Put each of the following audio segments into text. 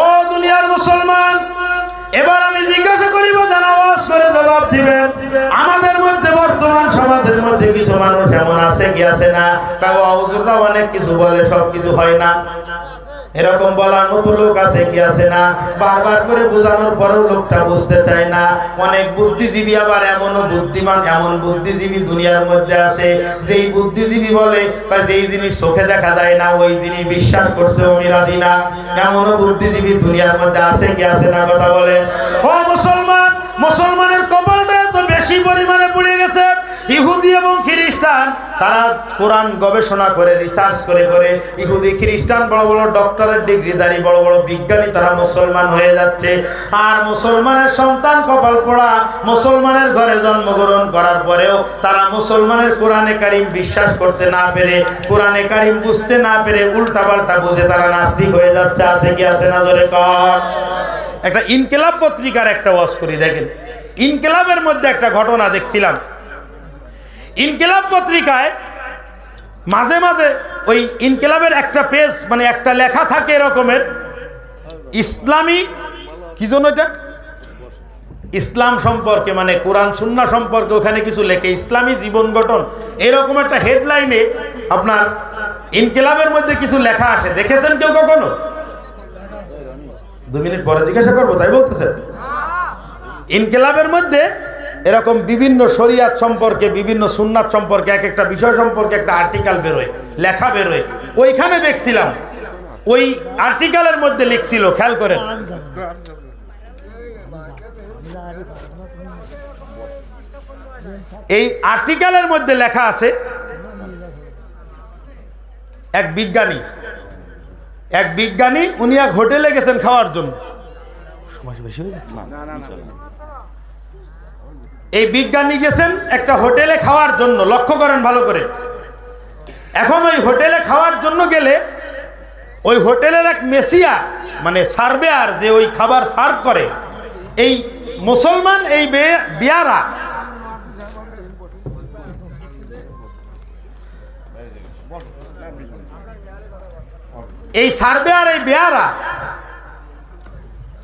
ও দুনিয়ার মুসলমান, এবার আমি জিজ্ঞাসা করিব যারা আওয়াজ করে জবাব দিবেন। আমাদের মধ্যে, বর্তমান সমাজের মধ্যে কিছু মানুষ এমন আছে কি আছে না? কাউ হুজুররা অনেক কিছু বলে সব কিছু হয় না। এরকম বলার মতো লোক আছে কি আছে না? বারবার করে বোঝানোর পরেও লোকটা বুঝতে চায় না। অনেক বুদ্ধিজীবী আবার এমনও বুদ্ধিমান, এমন বুদ্ধিজীবী দুনিয়ার মধ্যে আছে। যেই বুদ্ধিজীবী বলে, বা যেই জিনিস চোখে দেখা যায় না, ওই জিনিস বিশ্বাস করতেও আমি রাজি না। এমনও বুদ্ধিজীবী দুনিয়ার মধ্যে আছে কি আছে না কথা বলে ও মুসলমান, মুসলমানের কপালটা এত বেশি পরিমাণে পড়ে গেছে। ইহুদি এবং খ্রিস্টান, তারা কোরআন গবেষণা করে রিসার্চ করে করে ইহুদি, খ্রিস্টান বড় বড় ডক্টরের ডিগ্রিধারী বড় বড় বিজ্ঞানী, তারা মুসলমান হয়ে যাচ্ছে। আর মুসলমানের সন্তান কপাল পড়া, মুসলমানের ঘরে জন্মগ্রহণ করার পরেও তারা মুসলমানের কোরআনে কারিম বিশ্বাস করতে না পেরে, কোরআনে কারিম বুঝতে না পেরে উল্টা পাল্টা বুঝে তারা নাস্তিক হয়ে যাচ্ছে। আছে কি, আছে না ধরে কর। একটা ইনকেলাব পত্রিকার একটা ওয়াজ করি, দেখেন। ইনকেলাবের মধ্যে একটা ঘটনা দেখছিলাম। ইনকেলাব পত্রিকায় মাঝে মাঝে ওই ইনকেলাবের একটা পেজ মানে একটা লেখা থাকে এরকমের। ইসলামী, কি জন্য এটা? ইসলাম সম্পর্কে মানে কোরআন সুন্না সম্পর্কে ওখানে কিছু লেখে। ইসলামী জীবন গঠন, এরকম একটা হেডলাইনে আপনার ইনকেলাবের মধ্যে কিছু লেখা আসে। দেখেছেন কেউ কখনো? দু মিনিট পরে জিজ্ঞাসা করব, তাই বলতেছেন? ইনকেলাবের মধ্যে এরকম বিভিন্ন শরিয়াত সম্পর্কে বিভিন্ন সুন্নাত সম্পর্কে এক একটা বিষয় সম্পর্কে একটা আর্টিকেল বেরোয় লেখা বেরোয়। ওইখানে দেখছিলাম ওই আর্টিকেলের মধ্যে লিখছিল খেয়াল করেন। এই আর্টিকেলের মধ্যে লেখা আছে এক বিজ্ঞানী। এক বিজ্ঞানী উনি এক হোটেলে গেছেন খাওয়ার জন্য। সময় বেশি হয়ে যাচ্ছে। এই বিজ্ঞানী গেছেন একটা হোটেলে খাওয়ার জন্য, লক্ষ্য করেন ভালো করে। এখন ওই হোটেলে খাওয়ার জন্য গেলে ওই হোটেলের এক মেসিয়া মানে সার্ভেয়ার যে ওই খাবার সার্ভ করে, এই মুসলমান, এই বিয়ারা, এই সার্ভেয়ার এই বেয়ারা,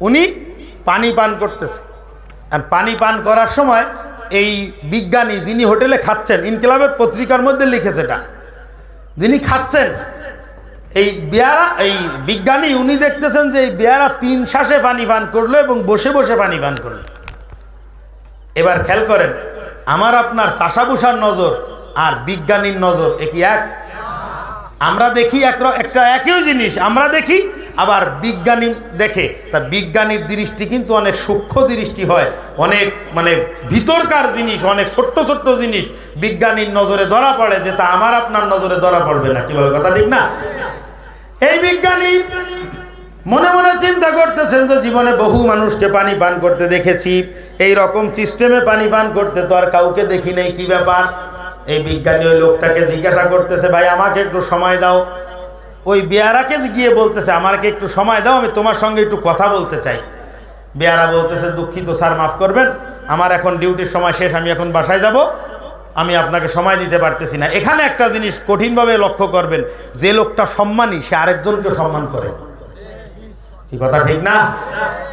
উনি পানি পান করতেছে। আর পানি পান করার সময় এই বিজ্ঞানী যিনি হোটেলে খাচ্ছেন, ইনকিলাবের পত্রিকার মধ্যে লিখেছে এটা। যিনি খাচ্ছেন, এই বেয়ারা, এই বিজ্ঞানী, উনি দেখতেছেন যে এই বেয়ারা তিন শ্বাসে পানি পান করল এবং বসে বসে পানি পান করল। এবার খেয়াল করেন, আমার আপনার চাষাবুসার নজর আর বিজ্ঞানীর নজর একই এক? আমরা দেখি এক একটা একই জিনিস, আমরা দেখি আবার বিজ্ঞানী দেখে, তা বিজ্ঞানীর দৃষ্টি কিন্তু অনেক সূক্ষ্ম দৃষ্টি হয়, অনেক মানে ভিতরকার জিনিস, অনেক ছোট্ট ছোট্ট জিনিস বিজ্ঞানীর নজরে ধরা পড়ে যে তা আমার আপনার নজরে ধরা পড়বে না, কি বলে কথা ঠিক না? এই বিজ্ঞানী মনে মনে চিন্তা করতেছেন যে জীবনে বহু মানুষকে পানি পান করতে দেখেছি, এই রকম সিস্টেমে পানি পান করতে তো আর কাউকে দেখি নেই, কি ব্যাপার? এই বিজ্ঞানী ওই লোকটাকে জিজ্ঞাসা করতেছে, ভাই, আমাকে একটু সময় দাও। ওই বেয়ারাকে গিয়ে বলতেছে আমাকে একটু সময় দাও, আমি তোমার সঙ্গে একটু কথা বলতে চাই। বেয়ারা বলতেছে, দুঃখিত স্যার, মাফ করবেন, আমার এখন ডিউটির সময় শেষ, আমি এখন বাসায় যাব। আমি আপনাকে সময় দিতে পারতেছি না। এখানে একটা জিনিস কঠিনভাবে লক্ষ্য করবেন, যে লোকটা সম্মানী, সে আরেকজনকে সম্মান করে। কি কথা, ঠিক না?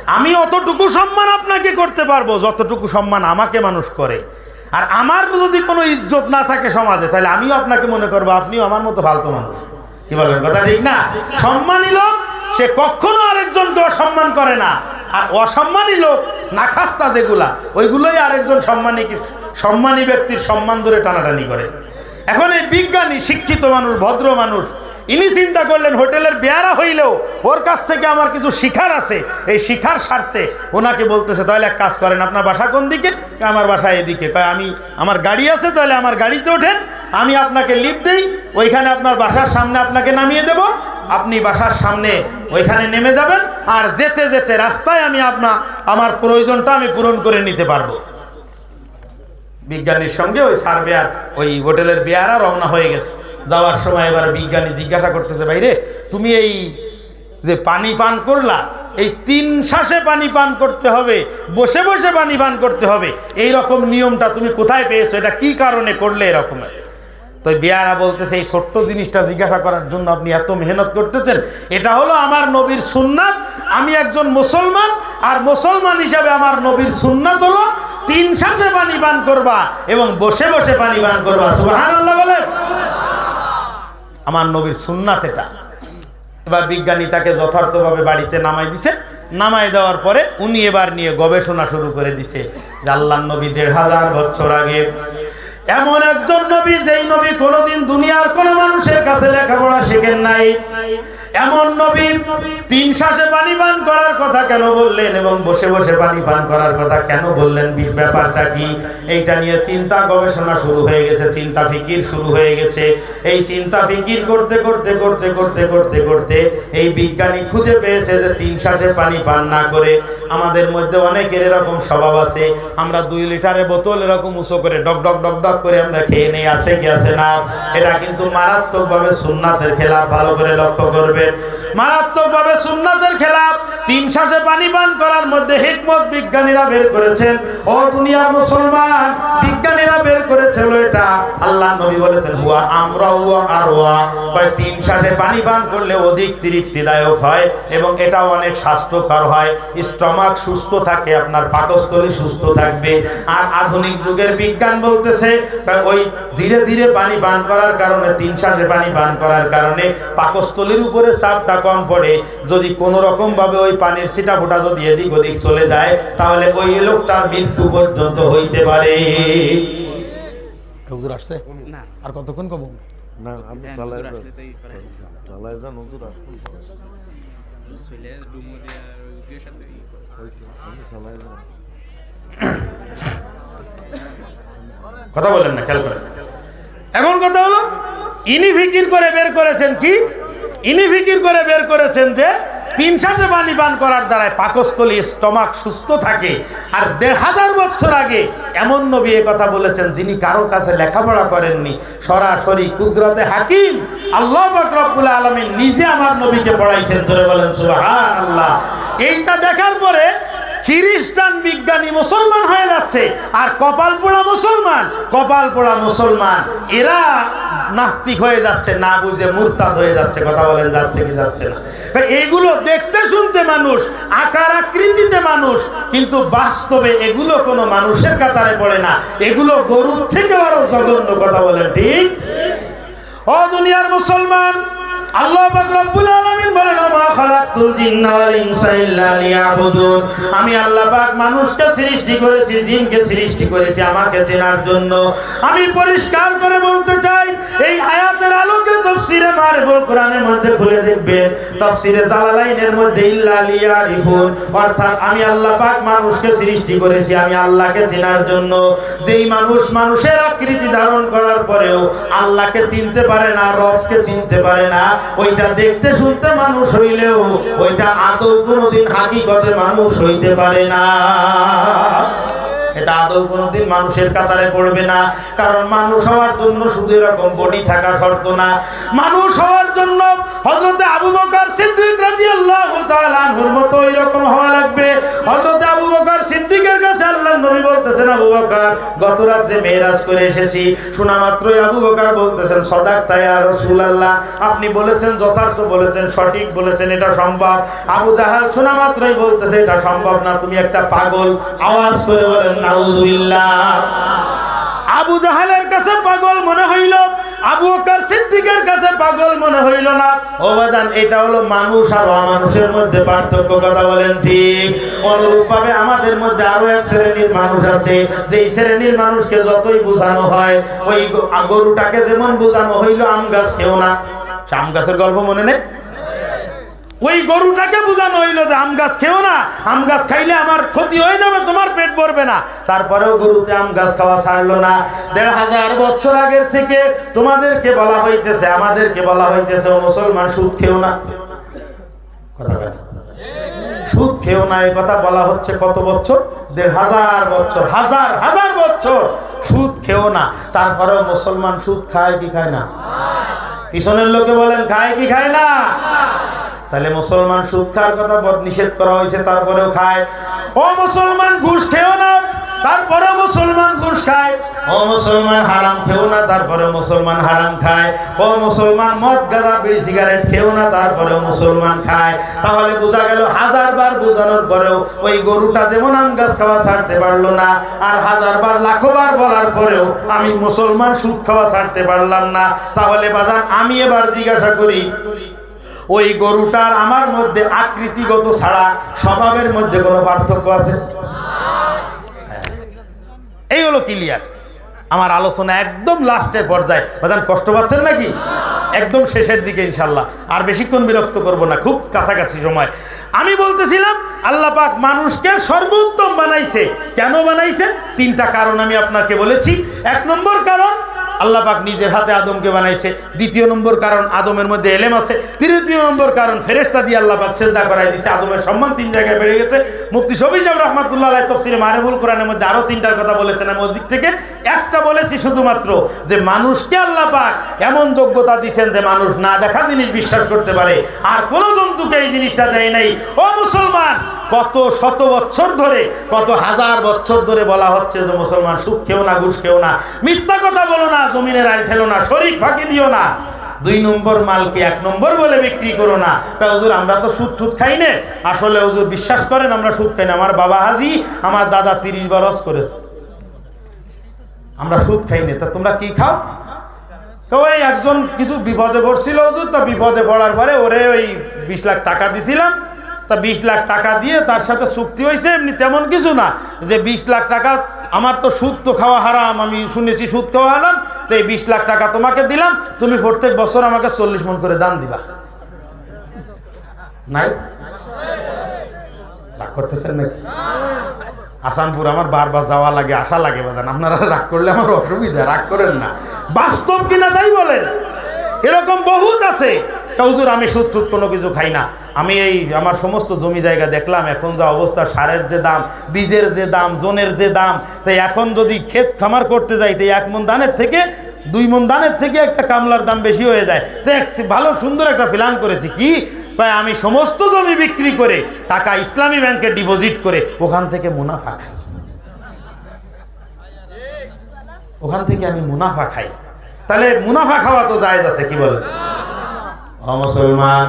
আমি অতটুকু সম্মান আপনাকে করতে পারব, যতটুকু সম্মান আমাকে মানুষ করে। আর আমার যদি কোনো ইজ্জত না থাকে সমাজে, তাহলে আমিও আপনাকে মনে করব, আপনিও আমার মতো ফালতু মানুষ। কি বলেন কথা ঠিক না? সম্মানী লোক, সে কখনো আরেকজনকে অসম্মান করে না। আর অসম্মানী লোক, নাখাস্তা যেগুলা, ওইগুলোই আরেকজন সম্মানী সম্মানী ব্যক্তির সম্মান ধরে টানাটানি করে। এখন এই বিজ্ঞানী, শিক্ষিত মানুষ, ভদ্র মানুষ, ইনি চিন্তা করলেন হোটেলের বেয়ারা হইলেও ওর কাছ থেকে আমার কিছু শিখার আছে। এই শিখার স্বার্থে ওনাকে বলতেছে, তাহলে এক কাজ করেন, আপনার বাসা কোন দিকে? আমার বাসা এদিকে। আমি আমার গাড়ি আছে, তাহলে আমার গাড়িতে ওঠেন। আমি আপনাকে লিফট দেই, ওইখানে আপনার বাসার সামনে আপনাকে নামিয়ে দেব। আপনি বাসার সামনে ওইখানে নেমে যাবেন, আর যেতে যেতে রাস্তায় আমি আপনার আমার প্রয়োজনটা আমি পূরণ করে নিতে পারব। বিজ্ঞানীর সঙ্গে ওই সার্ভেয়ার ওই হোটেলের বেয়ারা রওনা হয়ে গেছে। যাওয়ার সময় এবার বিজ্ঞানী জিজ্ঞাসা করতেছে ভাইরে তুমি এই যে পানি পান করলা, এই তিন শ্বাসে পানি পান করতে হবে, বসে বসে পানি পান করতে হবে এই রকম নিয়মটা তুমি কোথায় পেয়েছ? এটা কি কারণে করলে এরকমের? তো বিয়ারা বলতেছে, এই ছোট্ট জিনিসটা জিজ্ঞাসা করার জন্য আপনি এত মেহনত করতেছেন। এটা হলো আমার নবীর সুন্নাত। আমি একজন মুসলমান, আর মুসলমান হিসাবে আমার নবীর সুন্নাত হলো তিন শ্বাসে পানি পান করবা এবং বসে বসে পানি পান করবা। সুবহানাল্লাহ বলে আমার নবীর সুন্নাত এটা। এবার বিজ্ঞানী তাকে যথার্থভাবে বাড়িতে নামাই দিছে। নামাই দেওয়ার পরে উনি এবার নিয়ে গবেষণা শুরু করে দিছে যে আল্লাহ নবী দেড় হাজার বছর আগে এমন একজন নবী যেই নবী কোনোদিন দুনিয়ার কোনো মানুষের কাছে লেখাপড়া শেখেন নাই। এমন নবী, তিন শ্বাসে পানি পান করার কথা কেন বললেন এবং বসে বসে পানি পান করার কথা কেন বললেন? বিষ ব্যাপারটা কি? এইটা নিয়ে চিন্তা গবেষণা শুরু হয়ে গেছে, চিন্তা ফিকির শুরু হয়ে গেছে। এই চিন্তা ফিকির করতে করতে করতে করতে করতে করতে এই বিজ্ঞানী খুঁজে পেয়েছে যে তিন শ্বাসে পানি পান না করে আমাদের মধ্যে অনেকের এরকম স্বভাব আছে। আমরা দুই লিটারের বোতল এরকম উঁচু করে ডক ডক ডক ডক করে আমরা খেয়ে নেই আসে কি আসে না? এটা কিন্তু মারাত্মকভাবে সুন্নাতের খেলাফ ভালো করে লক্ষ্য মারাত্মকভাবে সুন্নাতের খেলাফ, তিন শ্বাসে পানি পান করার মধ্যে হিকমত বিজ্ঞানীরা বের করেছেন। ও মুসলমান, বিজ্ঞানীরা বের করেছিল এটা। আল্লাহ নবী বলেছেন, হুয়া আমরা হুয়া আর হুয়া তিন শ্বাসে পানি পান করলে অধিক তৃপ্তিদায়ক হয় এবং এটাও অনেক স্বাস্থ্যকর হয়। স্টমাক সুস্থ থাকে, আপনার পাকস্থলী সুস্থ থাকবে। আর আধুনিক যুগের বিজ্ঞান বলতেছে ওই ধীরে ধীরে পানি পান করার কারণে, তিন শ্বাসে পানি পান করার কারণে পাকস্থলীর উপরে চাপটা কম পড়ে যদি কোনো রকম ভাবে ওই পানির ছিটা ফোটা যদি এদিক ওদিক চলে যায় তাহলে ওই লোকটার মৃত্যু পর্যন্ত হইতে পারে। হুজুর আসছে? না। আর কতক্ষণ কব? না আপনি হ্যাঁ, যান পারে। চালাই যান হুজুর আসুন। কথা বলেন না খেয়াল করেন। এখন কথা হলো, ইনি ফিকির করে বের করেছেন কি? ইনি ফিকির করে বের করেছেন যে, তিন সাথে পানি পান করার দ্বারায় পাকস্থলী স্টমাক সুস্থ থাকে। আর দেড় হাজার বছর আগে এমন নবী এ কথা বলেছেন যিনি কারও কাছে লেখাপড়া করেননি, সরাসরি কুদরতে হাকিম। আল্লাহ রব্বুল আলমিন নিজে আমার নবীকে পড়াইছেন। ধরে বলেন সুবাহান আল্লাহ এইটা দেখার পরে খ্রিস্টান বিজ্ঞানী মুসলমান হয়ে যাচ্ছে। আর কপাল পোড়া মুসলমান, কপাল পোড়া মুসলমান, এরা নাস্তিক হয়ে যাচ্ছে, না বুঝে মুরতাদ হয়ে যাচ্ছে, কথা বলেন যাচ্ছে কি যাচ্ছে না। তো এইগুলো দেখতে শুনতে মানুষ, আকার আকৃতিতে মানুষ, কিন্তু বাস্তবে এগুলো কোনো মানুষের কাতারে পড়ে না। এগুলো গরুর থেকে আরও জঘন্য, কথা বলেন ঠিক? ও দুনিয়ার মুসলমান আল্লাহ পাক রব্বুল আলামিন বলেন মা খালাকতুল জিন্না ওয়াল ইনসা ইল্লা লিয়াবুদুন। আমি আল্লাহ পাক মানুষকে সৃষ্টি করেছি, জিনকে সৃষ্টি করেছি আমাকে চেনার জন্য। আমি পরিষ্কার করে বলতে চাই, এই আয়াতের আলোকে তাফসিরে মারিফুল কোরআনের মধ্যে খুলে দেখবেন, তাফসিরে জালালাইনের মধ্যে ইল্লা লিয়ারিফুন। অর্থাৎ আমি আল্লাহ পাক মানুষকে সৃষ্টি করেছি, আমি আল্লাহকে চেনার জন্য। যেই মানুষ মানুষের আকৃতি ধারণ করার পরেও আল্লাহকে চিনতে পারে না, রবকে চিনতে পারে না ওইটা দেখতে শুনতে মানুষ হইলেও ওইটা আদৌ কোনোদিন হাকিকতে মানুষ হইতে পারে না। এটা আদৌ কোনোদিন মানুষের কাতারে পড়বে না। কারণ মানুষ হওয়ার জন্য শুধু এরকম বডি থাকা শর্ত না। মানুষ হওয়ার জন্য হজরতে আবু বকর সিদ্দিক রাদিয়াল্লাহু তাআলা আনহুর মতো এরকম হওয়া লাগবে। হজরতে আবু বকর সিদ্দিকের কাছে আল্লাহর নবী বলতেছেন, আবু বকর, গত রাত্রে মেরাজ করে এসেছি। শোনা মাত্রই আবু বকর বলতেছেন সদাক আর রাসূলুল্লাহ, আপনি বলেছেন, যথার্থ বলেছেন, সঠিক বলেছেন, এটা সম্ভব। আবু জাহাল শোনা মাত্রই বলতেছে, এটা সম্ভব না, তুমি একটা পাগল, আওয়াজ করে বলেন নাউজুবিল্লাহ আবু জাহালের কাছে পাগল মনে হইল, আবু সিদ্দিকের কাছে পাগল মনে হইল না। এটা হলো মানুষ আর অমানুষের মধ্যে পার্থক্য, কথা বলেন ঠিক? আমাদের মধ্যে আরও এক শ্রেণির মানুষ আছে, যেই শ্রেণির মানুষকে যতই বোঝানো হয়, ওই গরুটাকে যেমন বোঝানো হইল, আম গাছ কেউ না। আম গাছের গল্প মনে নেই? ওই গরুটাকে বোঝানো হইল যে আম গাছ খেও না, আম গাছ খাইলে আমার ক্ষতি হয়ে যাবে, তোমার পেট ভরবে না। তারপরেও গরুতে আম গাছ খাওয়া ছাড়লো না। দেড় হাজার বছর আগের থেকে তোমাদেরকে বলা হইতেছে, আমাদেরকে বলা হইতেছে, ও মুসলমান, সুদ খেও না। কথা। সুদ খেও না, এই কথা বলা হচ্ছে কত বছর? দেড় হাজার বছর, হাজার হাজার বছর সুদ খেও না। তারপরেও মুসলমান সুদ খায় কি খায় না? পিছনের লোকে বলেন, খায় কি খায় না? তাহলে মুসলমান সুদ খাওয়ার কথা বদ নিষেধ করা হয়েছে, তারপরেও খায়। ও মুসলমান ঘুষ খেও না তারপরে মুসলমান ঘুষ খায়। ও মুসলমান হারাম খেও না তারপরে মুসলমান হারাম খায়। ও মুসলমান মদ, গাঁজা, বিড়ি, সিগারেট খেও না তারপরে মুসলমান খায়। তাহলে বোঝা গেল হাজার বার বোঝানোর পরেও ওই গরুটা যেমন আম গাছ খাওয়া ছাড়তে পারল না, আর হাজার বার, লাখো বার বলার পরেও আমি মুসলমান সুদ খাওয়া ছাড়তে পারলাম না। তাহলে বাজান, আমি এবার জিজ্ঞাসা করি ওই গরুটার আমার মধ্যে আকৃতিগত ছাড়া স্বভাবের মধ্যে কোনো পার্থক্য আছে? এই হলো ক্লিয়ার আমার আলোচনা একদম লাস্টের পর্যায়ে। কষ্ট পাচ্ছেন নাকি? একদম শেষের দিকে ইনশাল্লাহ আর বেশিক্ষণ বিরক্ত করব না, খুব কাছাকাছি সময়। আমি বলতেছিলাম, আল্লাহ পাক মানুষকে সর্বোত্তম বানাইছে। কেন বানাইছে? তিনটা কারণ আমি আপনাকে বলেছি। এক নম্বর কারণ আল্লাহ পাক নিজের হাতে আদমকে বানাইছে। দ্বিতীয় নম্বর কারণ আদমের মধ্যে এলেম আছে। তৃতীয় নম্বর কারণ ফেরেশতা দিয়ে আল্লাহ পাক করাই দিছে। আদমের সম্মান তিন জায়গায় বেড়ে গেছে। মুফতি সাহেব রহমাতুল্লাহ তফসিরে মারেবুল কোরআনের মধ্যে আরও তিনটার কথা বলেছেন। আমি ওদিক থেকে একটা বলেছি শুধুমাত্র যে মানুষকে আল্লাহ পাক এমন যোগ্যতা দিচ্ছেন যে মানুষ না দেখা জিনিস বিশ্বাস করতে পারে। আর কোনো জন্তুকে এই জিনিসটা দেয় নাই। ও মুসলমান কত শত বছর ধরে কত হাজার বছর ধরে বলা হচ্ছে যে মুসলমান সুদ খেও না, ঘুষ খেও না। মিথ্যা কথা বলো না জমিনের আল ঠেলো না শরীর ফাঁকি দিও না। দুই নম্বর মালকে এক নম্বর বলে বিক্রি করো না। তা হুজুর, আমরা তো সুদ টুদ খাই না। আসলে হুজুর বিশ্বাস করেন, আমরা সুদ খাই না। আমার বাবা হাজি, আমার দাদা তিরিশ বরস করেছে। আমরা সুদ খাই না। তা তোমরা কি খাও? ওই একজন কিছু বিপদে পড়ছিল হুজুর, তা বিপদে পড়ার পরে ওরে ওই বিশ লাখ টাকা দিছিলাম। তা বিশ লাখ টাকা দিয়ে তার সাথে চুক্তি হয়েছে, এমনি তেমন কিছু না। যে বিশ লাখ টাকা, আমার তো সুদ তো খাওয়া হারাম, আমি শুনেছি সুদ খাওয়া হারাম, তো এই বিশ লাখ টাকা তোমাকে দিলাম, তুমি প্রত্যেক বছর আমাকে চল্লিশ মন করে দান দিবা। নাই? রাগ করতেছেন নাকি? আসানপুর আমার বারবার যাওয়া লাগে আশা লাগে বাজান। আপনারা রাগ করলে আমার অসুবিধা, রাগ করেন না। বাস্তব কিনা তাই বলেন। এরকম বহুত আছে। হুজুর আমি সুদ টুদ কোনো কিছু খাই না। আমি এই আমার সমস্ত জমি জায়গা দেখলাম, এখন যা অবস্থা, সারের যে দাম, বীজের যে দাম, জোনের যে দাম তাই এখন যদি ক্ষেত খামার করতে যাই তাই এক মন ধানের থেকে, দুই মন ধানের থেকে একটা কামলার দাম বেশি হয়ে যায়। তো এক ভালো সুন্দর একটা প্ল্যান করেছি কি? তাই আমি সমস্ত জমি বিক্রি করে টাকা ইসলামী ব্যাংকে ডিপোজিট করে ওখান থেকে মুনাফা খাই। ওখান থেকে আমি মুনাফা খাই। তাহলে মুনাফা খাওয়া তো জায়েজ আছে, কি বলেন? ও মুসলমান।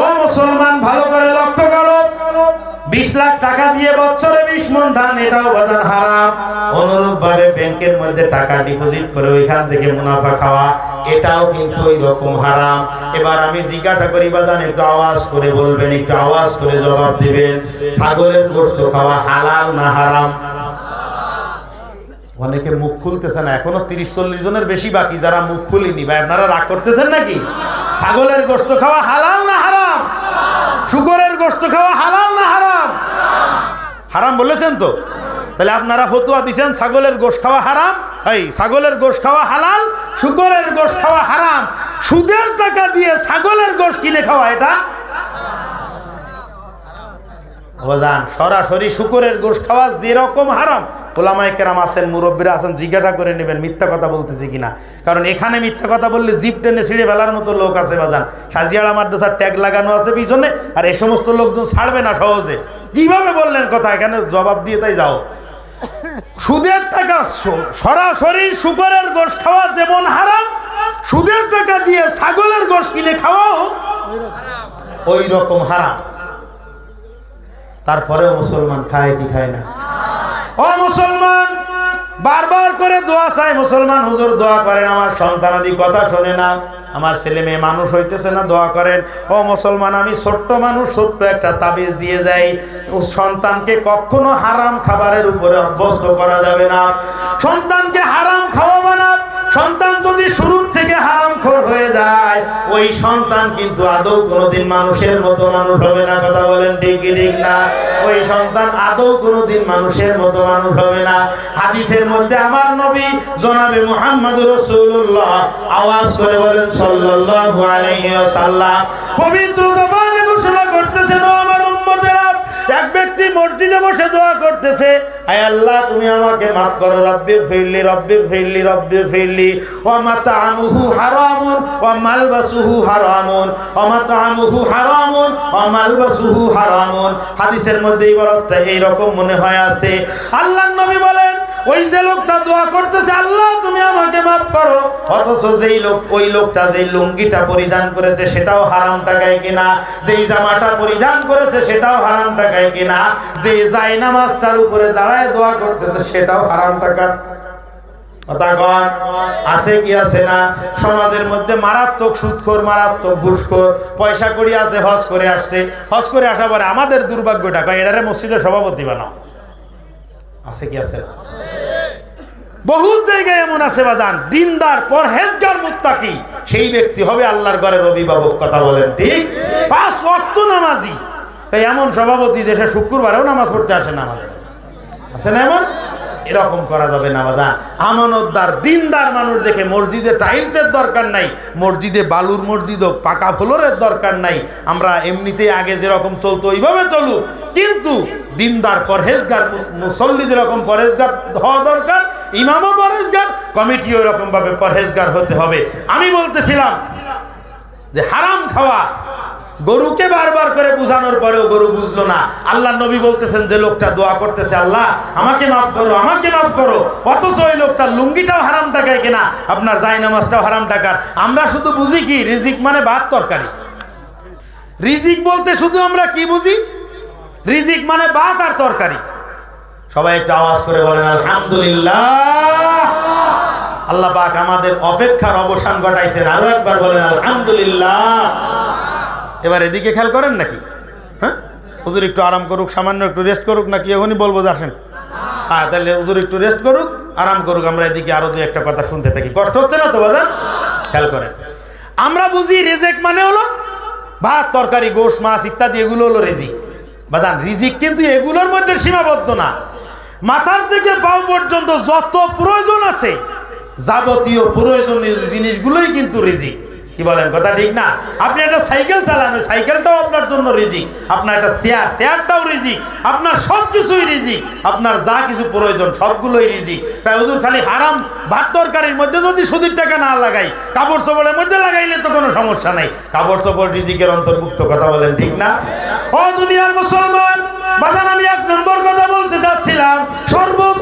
ও মুসলমান, ভালো করে লক্ষ্য করো। বিশ লাখ টাকা দিয়ে বছরে বিশ মন ধান, এটাও বাজান হারাম। অনুরূপ ভাবে ব্যাংকের মধ্যে টাকা ডিপোজিট করে ওইখান থেকে মুনাফা খাওয়া, এটাও কিন্তু ওই রকম হারাম। এবার আমি জিজ্ঞাসা করি, বাজান, একটু আওয়াজ করে বলবেন, একটু আওয়াজ করে জবাব দিবেন। ছাগলের গোস্ত খাওয়া হালাল না হারাম? অনেকে মুখ খুলতেছে না, এখনও তিরিশ চল্লিশ জনের বেশি বাকি যারা মুখ খুলিনি। ভাই, আপনারা রাগ করতেছেন নাকি? ছাগলের গোস্ত খাওয়া হালাল না হারাম? শুকরের গোস্ত খাওয়া হালাল না হারাম? হারাম বলেছেন তো? তাহলে আপনারা ফতুয়া দিছেন, ছাগলের গোশ খাওয়া হারাম? এই, ছাগলের গোশ খাওয়া হালাল, শুকরের গোশ খাওয়া হারাম। সুদের টাকা দিয়ে ছাগলের গোশ কিনে খাওয়া, এটা অবদান সরাসরি শুকরের গোশ খাওয়া যেরকম হারাম। পোলামাই কেরাম আছেন মুরব্বীরা আছেন জিজ্ঞাসা করে নেবেন মিথ্যা কথা বলতেছি কিনা। কারণ এখানে মিথ্যা কথা বললে জিপ টেনে ছিঁড়ে ফেলার মতো লোক আছে বাজান সাজিয়াড়া মাদ্রাসার ট্যাগ লাগানো আছে পিছনে আর এই সমস্ত লোকজন ছাড়বে না সহজে। কীভাবে বললেন কথা? এখানে জবাব দিয়ে তাই যাও। সুদের টাকা সরাসরি শুকরের গোশ খাওয়া যেমন হারাম সুদের টাকা দিয়ে ছাগলের গোশ কিনে খাওয়াও ওই রকম হারাম। তারপরেও মুসলমান খায় কি খায় না? ও মুসলমান, বারবার করে দোয়া চাই, মুসলমান হুজুর দোয়া করেন, আমার সন্তানাদি কথা শোনে না, আমার ছেলে মেয়ে মানুষ হইতেছে না, দোয়া করেন। ও মুসলমান, আমি ছোট্ট মানুষ, ছোট্ট একটা তাবিজ দিয়ে ও সন্তানকে কখনো হারাম খাবারের উপরে অভ্যস্ত করা যাবে না। সন্তানকে হারাম খাওয়াবো না, সন্তান যদি শুরু থেকে হারামখোর হয়ে যায়, ওই সন্তান কিন্তু আদৌ কোনোদিন মানুষের মতো মানুষ হবে না, কথা বলেন ঠিক ঠিক না? ওই সন্তান আদৌ কোনোদিন মানুষের মতো মানুষ হবে না। হাদিসের মধ্যে আমার নবী জনাবে মুহাম্মদ রাসূলুল্লাহ আওয়াজ করে বলেন, সাল্লাল্লাহু আলাইহি ওয়াসাল্লাম পবিত্র মসজিদ বসে দোয়া করতেছে, আয় আল্লাহ, তুমি আমাকে মাফ করো, রব্বির ফিরলি রব্বির ফিরলি রব্বির ফিরলি। ও মাতা আমুহু হারামুন, ও মালবাসুহু হারামুন, ও মাতা আমুহু হারামুন, ও মালবাসুহু হারামুন। হাদিসের মধ্যে এই বরফটা এইরকম মনে হয় আছে। আল্লাহ নবী বলেন ওই যে লোকটা দোয়া করতেছে, আল্লাহ, তুমি আমাকে মাফ করো। অথচ যেই লোক, ওই লোকটা যেই লুঙ্গিটা পরিধান করেছে, সেটাও হারাম টাকায় কিনা? যেই জামাটা পরিধান করেছে, সেটাও হারাম টাকায় কিনা? যে যাই নামাজটার উপরে দাঁড়ায় দোয়া করতেছে, সেটাও হারাম টাকা আছে কি আছে না? সমাজের মধ্যে মারাত্মক সুদখোর, মারাত্মক ঘুষখোর, পয়সা করি আছে, হজ করে আসছে। হজ করে আসা পরে আমাদের দুর্ভাগ্যটা কয়? এটারে মসজিদের সভাপতি বানাও। আছে কি আছে না? বহুত জায়গায় এমন আছে বাজান, দিনদার, পরহেজগার, মুত্তাকি। সেই ব্যক্তি হবে আল্লাহর ঘরের অভিভাবক কথা বলেন, ঠিক? পাঁচ ওয়াক্ত নামাজি। তাই এমন সভাপতি দেশে শুক্রবারেও নামাজ পড়তে আসে না আমাদের। আছে না এমন? এরকম করা যাবে না বাদান আমানতদার, দিনদার মানুষ দেখে মসজিদে টাইলসের দরকার নাই, মসজিদে বালুর মসজিদ হোক, পাকা ফ্লোরের দরকার নাই। আমরা এমনিতেই আগে যেরকম চলতো, ওইভাবে চলুক। কিন্তু দিনদার, পরহেজগার মুসল্লি যেরকম পরহেজগার হওয়া দরকার ইমামও পরহেজগার, কমিটিও এরকম ভাবে পরহেজগার হতে হবে। আমি বলতেছিলাম যে হারাম খাওয়া, গরুকে বারবার করে বুঝানোর পরেও গরু বুঝলো না। আল্লাহ নবী বলতেছেন, যে লোকটা দোয়া করতেছে, আল্লাহ, আমাকে মাফ করো, আমাকে মাফ করো। অথচ ওই লোকটা লুঙ্গিটাও হারাম টাকায় কিনা, আপনার জাই নামাজটাও হারাম টাকার। আমরা শুধু বুঝি কি? রিজিক মানে ভাত তরকারি। রিজিক বলতে শুধু আমরা কি বুঝি? রিজিক মানে ভাত আর তরকারি। সবাই একটু আওয়াজ করে বলেন, আলহামদুলিল্লাহ। আল্লাহ পাক আমাদের অপেক্ষার অবসান ঘটাইছেন। আরও একবার বলেন, আলহামদুলিল্লাহ। এবার এদিকে খেয়াল করেন নাকি? হ্যাঁ? হুজুর একটু আরাম করুক, সামান্য একটু রেস্ট করুক নাকি? এখনই বলব যে আসেন। হ্যাঁ তাহলে হুজুর একটু রেস্ট করুক, আরাম করুক, আমরা এদিকে আরও দু একটা কথা শুনতে থাকি। কষ্ট হচ্ছে না তো বাজার খেয়াল করেন। আমরা বুঝি রেজেক মানে হলো ভাত, তরকারি, গোশ, মাছ ইত্যাদি, এগুলো হলো রেজিক। বাদান রিজিক কিন্তু এগুলোর মধ্যে সীমাবদ্ধ না। মাথার থেকে পাও পর্যন্ত যত প্রয়োজন আছে, যাবতীয় প্রয়োজনীয় জিনিসগুলোই কিন্তু রিজিক। কি বলেন, কথা ঠিক না? আপনি একটা সাইকেল চালান সাইকেলটাও আপনার জন্য রিজিক। আপনার একটা শেয়ার, শেয়ারটাও রিজিক। আপনার সব কিছুই রিজিক। আপনার যা কিছু প্রয়োজন, সবগুলোই রিজিক। তাই হুজুর, খালি হারাম ভাত তরকারির মধ্যে যদি সুদির টাকা না লাগাই, কাপড় চোপড়ের মধ্যে লাগাইলে তো কোনো সমস্যা নাই। কাপড় চোপড় রিজিকের অন্তর্ভুক্ত, কথা বলেন ঠিক না? ও দুনিয়ার মুসলমান, বাজান, আমি এক নম্বর কথা বলতে যাচ্ছিলাম সর্বোত্তম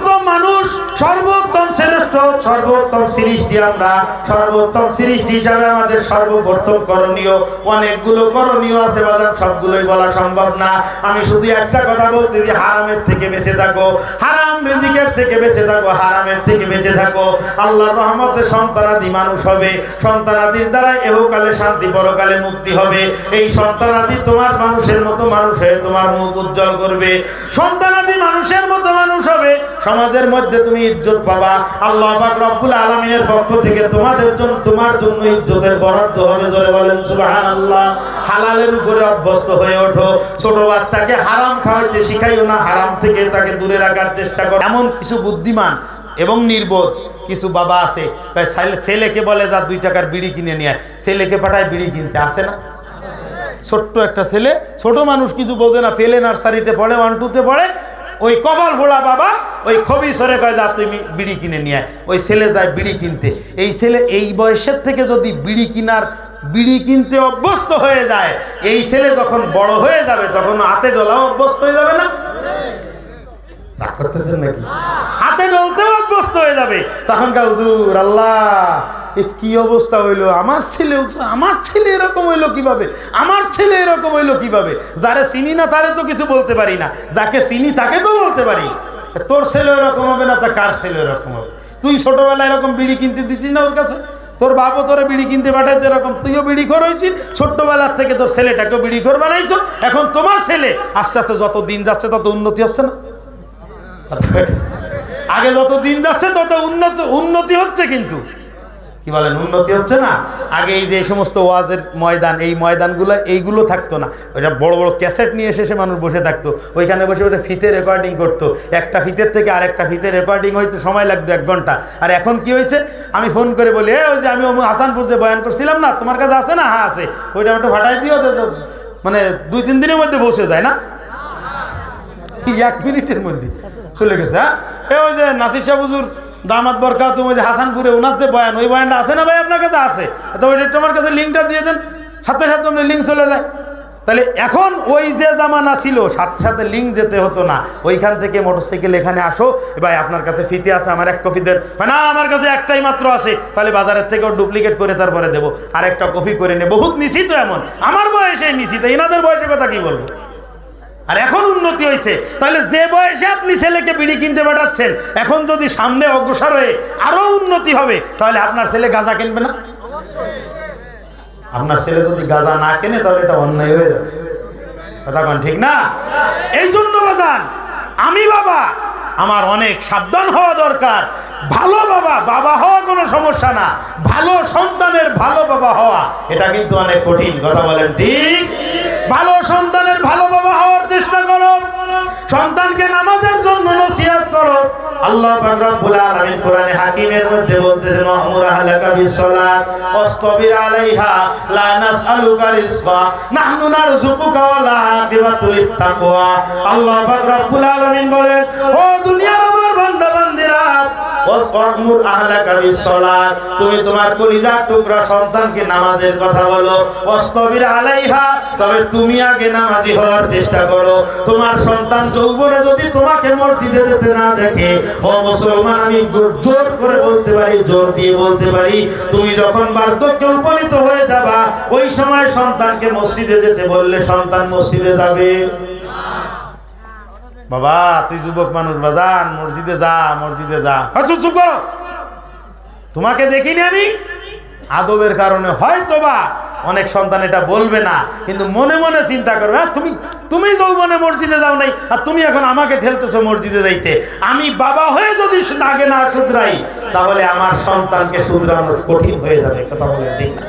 মানুষ, সর্বোত্তম শ্রেষ্ঠ, সর্বোত্তম সৃষ্টি আমরা। সর্বোত্তম সৃষ্টি হিসাবে আমাদের সর্বপ্রথম করণীয়, অনেকগুলো করণীয় আছে বাজার সবগুলোই বলা সম্ভব না। আমি শুধু একটা কথা বলতে যে হারামের থেকে বেঁচে থাকো। হারাম রিজিকের থেকে বেঁচে থাকো, হারামের থেকে বেঁচে থাকো। আল্লাহর রহমতে সন্তানাদি মানুষ হবে। সন্তানাদির দ্বারা এহকালে শান্তি, পরকালে মুক্তি হবে। এই সন্তানাদি তোমার মানুষের মতো মানুষ হয়ে তোমার মুখ উজ্জ্বল করবে। সন্তানাদি মানুষের মতো মানুষ হবে সমাজের মধ্যে তুমি ইজ্জত পাবা। আল্লাহ পাক রব্বুল আলামিনের পক্ষ থেকে তোমাদের জন্য তোমার জন্য ইজ্জতের বরাদ্দ হবে জোরে বলেন, সুবহানাল্লাহ। হালালের উপরে অভ্যস্ত হয়ে ওঠো। ছোট বাচ্চাকে হারাম খাওয়াইতে শিখাইও না, হারাম থেকে তাকে দূরে রাখার চেষ্টা করো। এমন কিছু বুদ্ধিমান এবং নির্বোধ কিছু বাবা আছে ছেলেকে বলে যা দুই টাকার বিড়ি কিনে নিয়ে। ছেলেকে পাঠায়, বিড়ি কিনতে আসে না। ছোট্ট একটা ছেলে, ছোট মানুষ কিছু বোঝে না, ফেলে নার্সারিতে পড়ে, ওয়ান টুতে পড়ে ওই কপাল ভোলা বাবা, ওই খবি সরে কয়, যা তুমি বিড়ি কিনে নিয়ে। ওই ছেলে যায় বিড়ি কিনতে। এই ছেলে এই বয়সের থেকে যদি বিড়ি কিনার, বিড়ি কিনতে অভ্যস্ত হয়ে যায়, এই ছেলে যখন বড় হয়ে যাবে, তখন হাতে ডলাও অভ্যস্ত হয়ে যাবে না? করতেছেন নাকি? হাতে ডলতেও অভ্যস্ত হয়ে যাবে। তখন কা হুজুর, আল্লাহ কি অবস্থা হইল আমার ছেলে আমার ছেলে এরকম হইল কীভাবে আমার ছেলে এরকম হইল কীভাবে যারে চিনি না তারে তো কিছু বলতে পারি না যাকে চিনি তাকে তো বলতে পারি তোর ছেলে এরকম হবে না তা কার ছেলে এরকম হবে তুই ছোটবেলায় এরকম বিড়ি কিনতে দিতিস না ওর কাছে তোর বাবু তোরে বিড়ি কিনতে পাঠায় এরকম তুইও বিড়ি খোর হয়েছিস ছোট্টবেলার থেকে তোর ছেলেটাকেও বিড়ি খোর বানাইছো এখন তোমার ছেলে আস্তে আস্তে যত দিন যাচ্ছে তত উন্নতি হচ্ছে না আগে যত দিন যাচ্ছে তত উন্নত উন্নতি হচ্ছে কিন্তু কি বলেন, উন্নতি হচ্ছে না? আগে এই যে সমস্ত ওয়াজের ময়দান, এই ময়দানগুলো, এইগুলো থাকতো না। ওইটা বড় বড় ক্যাসেট নিয়ে এসে সে মানুষ বসে থাকতো। ওইখানে বসে ওটা ফিতে রেকর্ডিং করতো। একটা ফিতের থেকে আরেকটা ফিতে রেকর্ডিং হইতে সময় লাগতো এক ঘণ্টা। আর এখন কি হয়েছে আমি ফোন করে বলি, এ, ওই যে আমি হাসানপুর যে বয়ান করছিলাম না, তোমার কাছে আছে না? হ্যাঁ আছে। ওইটা ওটা ফাটাই দিও মানে দুই, তিন দিনের মধ্যে বসে যায় না? এক মিনিটের মধ্যে চলে গেছে হ্যাঁ? ওই যে নাসির শাহ দামাত বরকা তুমি যে হাসানপুরে ওনার যে বয়ান, ওই বয়ানটা আছে না ভাই আপনার কাছে? আছে। তো ওইটা তোমার কাছে লিঙ্কটা দিয়ে দেন, সাথে সাথে আপনি লিঙ্ক চলে যায়। তাহলে এখন ওই যে জামানা ছিল, সাথে সাথে লিঙ্ক যেতে হতো না। ওইখান থেকে মোটরসাইকেল এখানে আসো ভাই আপনার কাছে ফিতে আছে, আমার এক কপি দেন। না, আমার কাছে একটাই মাত্র আছে। তাহলে বাজারের থেকেও ডুপ্লিকেট করে তারপরে দেবো। আর একটা কপি করে নে। বহুত নিশি তো এমন। আমার বয়সে নিশি তো এনাদের বয়সের কথা কি বলব? আর এখন উন্নতি হয়েছে। তাহলে যে বয়সে আপনি ছেলেকে বিড়ি কিনতে পাঠাচ্ছেন, এখন যদি সামনে অগ্রসর হয়ে আরও উন্নতি হবে, তাহলে আপনার ছেলে গাঁজা কিনবে না? আপনার ছেলে যদি গাঁজা না কেনে, তাহলে এটা অন্যায় হয়ে যাবে। কথা কন ঠিক না? এই জন্য বাজান, আমি বাবা, আমার অনেক সাবধান হওয়া দরকার। ভালো বাবা বাবা হওয়া কোনো সমস্যা না। ভালো সন্তানের ভালো বাবা হওয়া, এটা কিন্তু অনেক কঠিন। কথা বলেন ঠিক? ভালো সন্তানের ভালো বাবা হওয়ার চেষ্টা করো। সন্তানকে নামাজের জন্য নসিহত করো। আল্লাহ পাক রব্বুল আলামিন কোরআনে হাকিমের মধ্যে বলতেছেন ওয়ামুর আহলাকা বিসসালাত, ওয়াসতাবির আলাইহা, লা নাসআলুকা রিজকা, নাহনু নারযুকুকা ওয়া লা আকিবাতুল তাকওয়া আল্লাহ পাক রব্বুল আলামিন বলেন, ও দুনিয়ার আমার ওয়াসতামুর আহলাকা বিসসালাত। তুমি তোমার কলিজার টুকরা সন্তানকে নামাজের কথা বলো আলাইহা, তবে তুমি আগে নামাজি হওয়ার চেষ্টা করো। তোমার সন্তান যৌবনে যদি তোমাকে মসজিদে যেতে না দেখে, ও মুসলমান, আমি জোর করে বলতে পারি, জোর দিয়ে বলতে পারি, তুমি যখন বার্ধক্যে উপনীত হয়ে যাবা, ওই সময় সন্তানকে মসজিদে যেতে বললে সন্তান মসজিদে যাবে। বাবা তুই যুবক মানুষ বাজান মসজিদে যা মসজিদে যা। আচ্ছা চুপ করো। তোমাকে দেখিনি আমি? আদবের কারণে হয়তো বা অনেক সন্তান এটা বলবে না কিন্তু মনে মনে চিন্তা করবে হ্যাঁ তুমি তুমি যৌবনে মসজিদে যাও নাই আর তুমি এখন আমাকে ঠেলতেছো মসজিদে যাইতে। আমি বাবা হয়ে যদি আগে না শুধরাই তাহলে আমার সন্তানকে শুধরানো কঠিন হয়ে যাবে কথা বলে ঠিক না?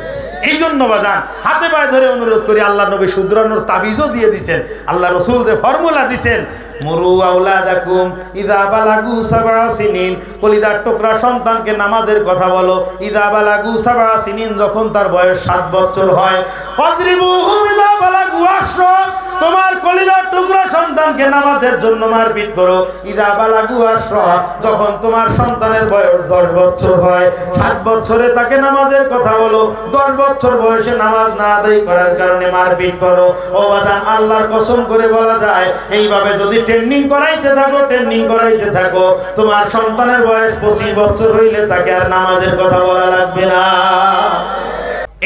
এই জন্য বাজান, হাতে পায়ে ধরে অনুরোধ করি আল্লাহ নবী শুদ্রানোর তাবিজও দিয়ে দিচ্ছেন। আল্লাহ রসুল যে ফর্মুলা দিচ্ছেন, মরু আউলাদাকুম ইদা বালাগু সাবা সিনিন কলিদার টোকরা সন্তানকে নামাজের কথা বলো, ইদা বালাগু সাবা সিনিন যখন তার বয়স সাত বছর হয় অজরিবুহুম ইদা বালাগু আশরা তোমার কলিদার টুকরা সন্তানকে নামাজের জন্য মারপিট করো। ইদা বালাগু আশরা, যখন তোমার সন্তানের বয়স দশ বছর হয়, সাত বছরে তাকে নামাজের কথা বলো। দশ বছর বয়সে নামাজ না আদায় করার কারণে মারপিট করো। ও বাদান আল্লাহর কসম করে বলা যায়, এইভাবে যদি ট্রেনিং করাইতে থাকো ট্রেনিং করাইতে থাকো, তোমার সন্তানের বয়স পঁচিশ বছর হইলে তাকে আর নামাজের কথা বলা লাগবে না।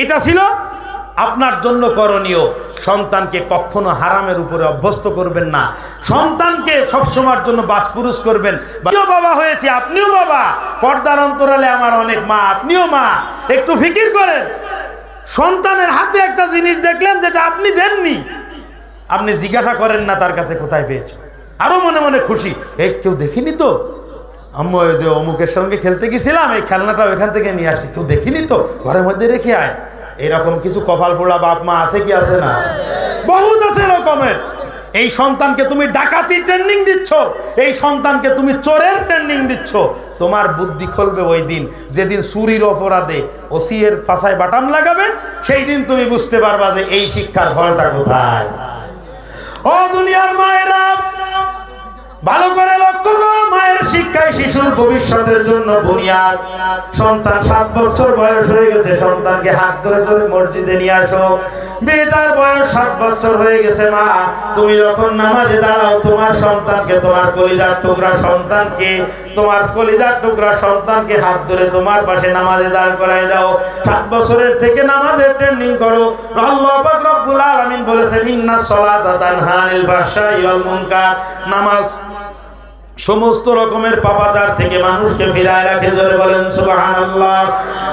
এটা ছিল আপনার জন্য করণীয়, সন্তানকে কখনো হারামের উপরে অভ্যস্ত করবেন না। সন্তানকে সবসময়ের জন্য বাসপুরুষ করবেন। বাবা হয়েছে, আপনিও বাবা। পর্দার অন্তরালে আমার অনেক মা, আপনিও মা। একটু ফিকির করেন। সন্তানের হাতে একটা জিনিস দেখলেন যেটা আপনি দেননি। আপনি জিজ্ঞাসা করেন না তার কাছে কোথায় পেয়েছ। আরও মনে মনে খুশি। এই কেউ দেখিনি তো? আম্মু, ওই যে অমুকের সঙ্গে খেলতে গেছিলাম, এই খেলনাটা ওইখান থেকে নিয়ে আসি। কেউ দেখিনি তো? ঘরের মধ্যে রেখে আয়। এরকম কিছু কপাল ফোড়া বাপ মা আছে কি আছে না? বহুত আছে এরকমের। এই সন্তানকে তুমি ডাকাতি ট্রেনিং দিচ্ছ, এই সন্তানকে তুমি চোরের ট্রেনিং দিচ্ছ। তোমার বুদ্ধি খুলবে ওই দিন, যেদিন চুরির অপরাধে ওসিয়ের ফাঁসায় বাটাম লাগাবে, সেই দিন তুমি বুঝতে পারবা যে এই শিক্ষার ফলটা কোথায়। ও দুনিয়ার মায়েরা, ভালো করে শিক্ষায় শিশুর ভবিষ্যতের জন্য বুনিয়াদ। সন্তান সাত বছর বয়স হয়ে গেছে, সন্তানকে হাত ধরে ধরে মসজিদে নিয়ে আসো। মেয়েটার বয়স সাত বছর হয়ে গেছে, মা, তুমি যখন নামাজে দাঁড়াও, তোমার সন্তানকে, তোমার কলিজার টুকরা সন্তানকে, তোমার কলিজার টুকরা সন্তানকে হাত ধরে তোমার পাশে নামাজে দাঁড় করাই দাও। সাত বছরের থেকে নামাজের ট্রেনিং করো। আল্লাহ রব্বুল বলেছেন, ইন্না সলাতা নামাজ সমস্ত রকমের পাপাচার থেকে মানুষকে ফিরায় রাখে, জোরে বলেন, সুবহানাল্লাহ।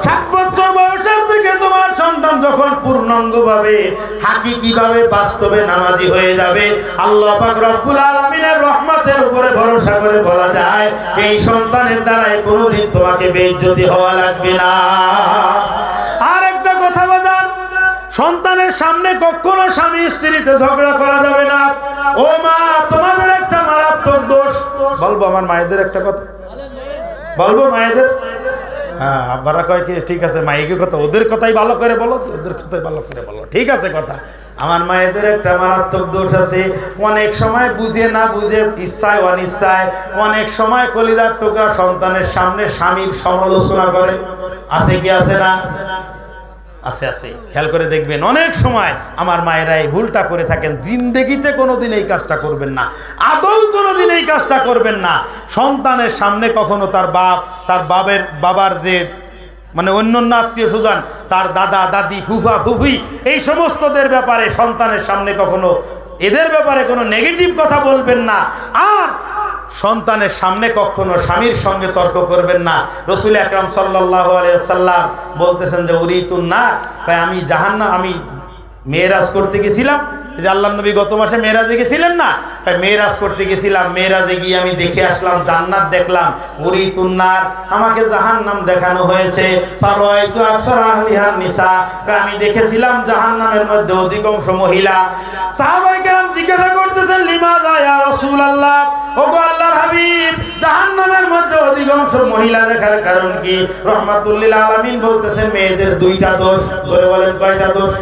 সাত বছর বয়সের থেকে তোমার সন্তান যখন পূর্ণাঙ্গ ভাবে হাকিকি ভাবে বাস্তবে নামাজি হয়ে যাবে, আল্লাহ পাক রব্বুল আলামিনের রহমতের উপরে ভরসা করে বলা যায়, এই সন্তানের দ্বারাই কোনোদিন তোমাকে বেইজ্জতি হওয়া লাগবে না। সন্তানের সামনে কখনো স্বামী স্ত্রীতে ঝগড়া করা যাবে না। ও মা, তোমাদের একটা মারাত্মক দোষ। বলব আমার মায়েদের একটা কথা। বলব মায়েদের। হ্যাঁ আব্বারা কয় কি, ঠিক আছে মাইকে কথা, ওদের কথাই ভালো করে বলো, ওদের কথাই ভালো করে বলো। ঠিক আছে কথা। আমার মায়েদের একটা মারাত্মক দোষ আছে। অনেক সময় বুঝে না বুঝে, ইচ্ছায় অনিচ্ছায়, অনেক সময় কলিদার টুকরা সন্তানের সামনে স্বামীর সমালোচনা করে। আছে কি, আছে না? আছে আছে। খেয়াল করে দেখবেন অনেক সময় আমার মায়েরা এই ভুলটা করে থাকেন। জিন্দেগিতে কোনোদিন এই কাজটা করবেন না। আদৌ কোনোদিন এই কাজটা করবেন না। সন্তানের সামনে কখনো তার বাপ, তার বাবের, বাবার যে মানে অন্য অন্য আত্মীয় স্বজন, তার দাদা, দাদি, ফুফা, ফুফি, এই সমস্তদের ব্যাপারে সন্তানের সামনে কখনো, এদের ব্যাপারে কোনো নেগেটিভ কথা বলবেন না। আর সন্তানের সামনে কখনো স্বামীর সঙ্গে তর্ক করবেন না। রসুল আকরাম সাল্লাহ আলিয়া সাল্লাম বলতেছেন যে, উরিতুন না আমি জাহান্না আমি মেয়েরাজ করতে গেছিলাম। যে আল্লাহ নবী গত মাসে মেয়েরাজে গেছিলেন না? তাই মেয়েরাজ করতে গেছিলাম। মেয়েরাজে গিয়ে আমি দেখে আসলাম, জান্নাত দেখলাম। উরি তুন্নার, আমাকে জাহান্নাম দেখানো হয়েছে। আমি দেখেছিলাম জাহান্নামের মধ্যে অধিকাংশ মহিলা। সাহাবায়ে কেরাম জিজ্ঞাসা করতেছেন লিমাযা ইয়া রাসূলুল্লাহ? ওগো আল্লাহর হাবিব, জাহান্নামের মধ্যে অধিকাংশ মহিলা দেখার কারণ কি? রহমাতুল্লিল আলামিন বলতেছেন, মেয়েদের দুইটা দোষ। ধরে বলেন, কয়টা দোষ?